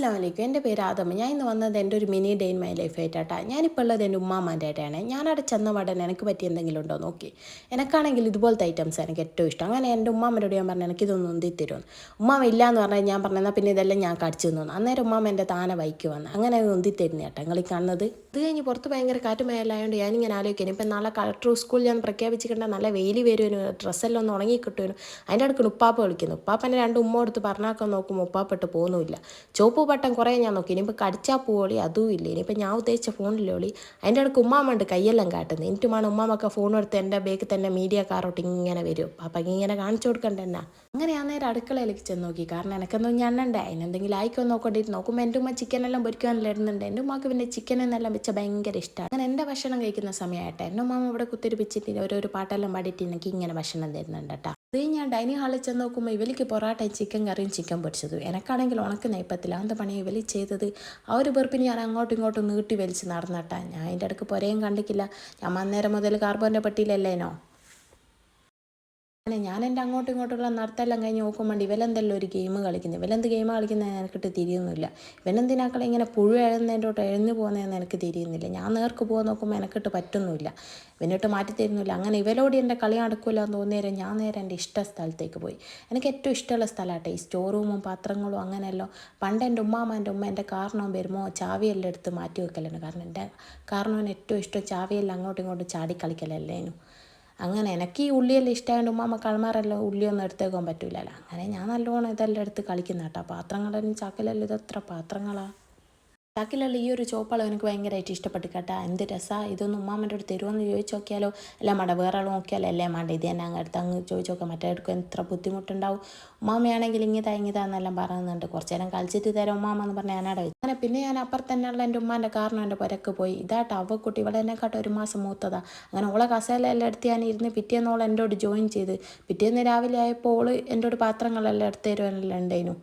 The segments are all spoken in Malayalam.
അസ്സാം വലൈക്കും എന്റെ പേര് ആദമ ഞാൻ ഇന്ന് വന്നത് എന്റെ ഒരു mini day in my life ആയിട്ടാട്ടാ. ഞാനിപ്പോൾ ഉള്ളത് എന്റെ ഉമ്മാമാന്റെ ആയിട്ടാണ് ഞാനവിടെ ചെന്ന പാടൻ എനിക്ക് പറ്റി എന്തെങ്കിലും ഉണ്ടോ നോക്കി. എനിക്കാണെങ്കിൽ ഇതുപോലത്തെ ഐറ്റംസ് എനിക്ക് ഏറ്റവും ഇഷ്ടം. അങ്ങനെ എന്റെ ഉമ്മാമ്മയോട് ഞാൻ പറഞ്ഞു എനിക്ക് ഇതൊന്നും ഉന്തി തരുമെന്ന് ഉമ്മാമ ഇല്ല എന്ന് പറഞ്ഞാൽ ഞാൻ പറഞ്ഞാൽ പിന്നെ ഇതെല്ലാം ഞാൻ കടിച്ചു തന്നു അന്നേരം ഉമ്മാമ എന്റെ താന വൈക്ക് വന്ന് അങ്ങനെ ഉന്തി തരുന്ന കേട്ടോ നിങ്ങൾ കാണുന്നത്. ഇത് കഴിഞ്ഞ് പുറത്ത് ഭയങ്കര കാറ്റ് മേലായതുകൊണ്ട് ഞാനിങ്ങനെ ആലോചിക്കുന്നു. ഇപ്പം നാളെ കളക്ടർ സ്കൂളിൽ ഞാൻ പ്രഖ്യാപിച്ചിട്ടുണ്ട് നല്ല വെയിൽ വരുവനു ഡ്രസ്സെല്ലാം ഒന്ന് ഉണങ്ങി കിട്ടുവനും. അതിന്റെ അടുക്ക് ഉപ്പാപ്പ വിളിക്കുന്നു. ഉപ്പാപ്പനെ രണ്ട് ഉമ്മ കൊടുത്ത് പറഞ്ഞാക്കാൻ നോക്കുമ്പോൾ ഉപ്പാപ്പെട്ട് പോകുന്നുമില്ല. ചുവപ്പ് ബട്ടൺ കുറേ ഞാൻ നോക്കി. ഇനിയിപ്പോൾ കടിച്ചാൽ പോളി അതും ഇല്ല. ഇനിയിപ്പോൾ ഞാൻ ഉദ്ദേശിച്ച ഫോണിലെ ഒളി അതിന്റെ ഇടയ്ക്ക് ഉമ്മാമ്മണ്ട് കയ്യെല്ലാം കാട്ടുന്നത്. എനിക്കുമാണ് ഉമ്മാമൊക്കെ ഫോൺ എടുത്ത് എന്റെ ബേക്ക് തന്നെ മീഡിയ കാറോട്ട് ഇങ്ങനെ വരും. അപ്പം ഇങ്ങനെ കാണിച്ചു കൊടുക്കണ്ട എന്നാ? അങ്ങനെ ഞാൻ നേരെ അടുക്കളയിലേക്ക് ചെന്ന് നോക്കി. കാരണം എനിക്കൊന്നും ഞണ്ണണ്ടേ അതിനെന്തെങ്കിലും ആയിക്കോ നോക്കേണ്ടിട്ട് നോക്കുമ്പോൾ എന്റെ ഉമ്മ ചിക്കനെല്ലാം പൊരിക്കാനെല്ലാം ഇടുന്നുണ്ട് എന്റെ ഉമ്മക്ക് പിന്നെ ചിക്കൻ എന്നെല്ലാം വെച്ച ഭയങ്കര ഇഷ്ടമാണ് അങ്ങനെ എന്റെ ഭക്ഷണം കഴിക്കുന്ന സമയമായിട്ട് എന്റെ ഉമ്മാമ്മ ഇവിടെ കുത്തിരിപ്പിച്ചിട്ട് ഓരോരോ പാട്ടെല്ലാം പാടിയിട്ട് എനിക്ക് ഇങ്ങനെ ഭക്ഷണം തരുന്നുണ്ട് കേട്ടോ അത് ഞാൻ ഡൈനിങ് ഹാളിൽ ചെന്ന് നോക്കുമ്പോൾ ഇവലിക്ക് പൊറാട്ടയും ചിക്കൻ കറിയും ചിക്കൻ പൊരിച്ചതും. എനക്കാണെങ്കിൽ ഉണക്ക് നെയ്പ്പത്തില്ല അന്ത പണി ഇവലി ചെയ്തത്? ആ ഒരു വെറുപ്പിന് ഞാൻ അങ്ങോട്ടും ഇങ്ങോട്ടും നീട്ടി വലിച്ച് നടന്നട്ടാ. ഞാൻ അതിന്റെ ഇടയ്ക്ക് പുരയും കണ്ടിക്കില്ല. ഞാൻ അന്നേരം മുതൽ കാർബോന്റെ പട്ടിയിലല്ലേനോ അങ്ങനെ ഞാൻ എന്റെ അങ്ങോട്ടും ഇങ്ങോട്ടുള്ള നടത്തെല്ലാം കഴിഞ്ഞ് നോക്കുമ്പോൾ ഇവലെന്തെല്ലാം ഒരു ഗെയിം കളിക്കുന്നത് ഇവലെന്ത് ഗെയിം കളിക്കുന്നത് എനിക്കിട്ട് തിരിയുന്നില്ല ഇവനെന്തിനാക്കളെ ഇങ്ങനെ പുഴു എഴുന്നതിന്റെ എഴുന്നു പോകുന്നതെന്ന് എനിക്ക് തിരിയുന്നില്ല. ഞാൻ നേർക്ക് പോകാൻ നോക്കുമ്പോൾ എനിക്കിട്ട് പറ്റുന്നില്ല ഇവനിട്ട് മാറ്റി തരുന്നില്ല. അങ്ങനെ ഇവലോട് എന്റെ കളി നടക്കില്ല എന്ന് തോന്നിയേരം ഞാൻ നേരെ എന്റെ ഇഷ്ട സ്ഥലത്തേക്ക് പോയി. എനിക്ക് ഏറ്റവും ഇഷ്ടമുള്ള സ്ഥലമാട്ടെ ഈ സ്റ്റോർ റൂമും പാത്രങ്ങളും അങ്ങനെയല്ലോ പണ്ട് എന്റെ ഉമ്മാമ്മ എന്റെ ഉമ്മ എന്റെ കാരണവും വരുമ്പോൾ ചാവിയെല്ലാം എടുത്ത് മാറ്റി വെക്കലുണ്ട് കാരണം എന്റെ കാരണവന് ഏറ്റവും ഇഷ്ടം ചാവിയെല്ലാം അങ്ങോട്ടും ഇങ്ങോട്ടും ചാടി കളിക്കലല്ലേനു. അങ്ങനെ എനിക്ക് ഈ ഉള്ളിയെല്ലാം ഇഷ്ടമായതുകൊണ്ട് ഉമ്മാമ്മ കളമാറെല്ലാം ഉള്ളിയൊന്നും എടുത്തേക്കാൻ പറ്റൂലല്ലോ. അങ്ങനെ ഞാൻ നല്ലോണം ഇതെല്ലാം എടുത്ത് കളിക്കുന്ന കേട്ടോ പാത്രങ്ങളെല്ലാം ചാക്കിലെല്ലാം ഇതെത്ര പാത്രങ്ങളാ. ചാക്കിലുള്ള ഈ ഒരു ചോപ്പളം എനിക്ക് ഭയങ്കരമായിട്ട് ഇഷ്ടപ്പെട്ടു കേട്ടാ. എന്ത് രസാ ഇതൊന്നും ഉമ്മാമ്മന്റെ അടുത്ത് തരുമെന്ന് ചോദിച്ചു നോക്കിയാലോ അല്ല മട വേറെ ആൾ നോക്കിയാലോ? അല്ലേ മാണ്ട ഇത് തന്നെ അങ്ങ് അടുത്ത് അങ്ങ് ചോദിച്ചു നോക്കാം മറ്റേ എടുക്കാൻ എത്ര ബുദ്ധിമുട്ടുണ്ടാവും. ഉമ്മാമ്മയാണെങ്കിൽ ഇങ്ങിതാ ഇങ്ങിതാന്നെല്ലാം പറയുന്നുണ്ട്. കുറച്ച് നേരം കളിച്ചിട്ട് തരാം ഉമ്മാമ്മ എന്ന് പറഞ്ഞാൽ ഞാനവിടെ അങ്ങനെ പിന്നെ ഞാൻ അപ്പുറത്ത് തന്നെയുള്ള എന്റെ ഉമ്മാന്റെ കാരണം എന്റെ പുരക്ക് പോയി. ഇതാട്ടോ അവക്കുട്ടി ഇവിടെ എന്നെക്കാട്ടും ഒരു മാസം മൂത്തതാ. അങ്ങനെ ഓളെ കസേലയെല്ലാം എടുത്ത് ഞാൻ ഇരുന്ന് പിറ്റേന്ന് ഓൾ എന്റെ ജോയിൻ ചെയ്ത്. പിറ്റേന്ന് രാവിലെ ആയപ്പോൾ ഓൾ എന്റെ പാത്രങ്ങളെല്ലാം എടുത്ത് തരുവാനെല്ലാം ഉണ്ടായിരുന്നു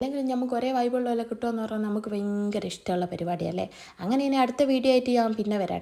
അല്ലെങ്കിൽ നമുക്ക് ഒരേ വൈബുള്ളതെല്ലാം കിട്ടുമെന്ന് പറഞ്ഞാൽ നമുക്ക് ഭയങ്കര ഇഷ്ടമുള്ള പരിപാടിയല്ലേ അങ്ങനെ ഇനി അടുത്ത വീഡിയോ ആയിട്ട് ഞാൻ പിന്നെ വരാം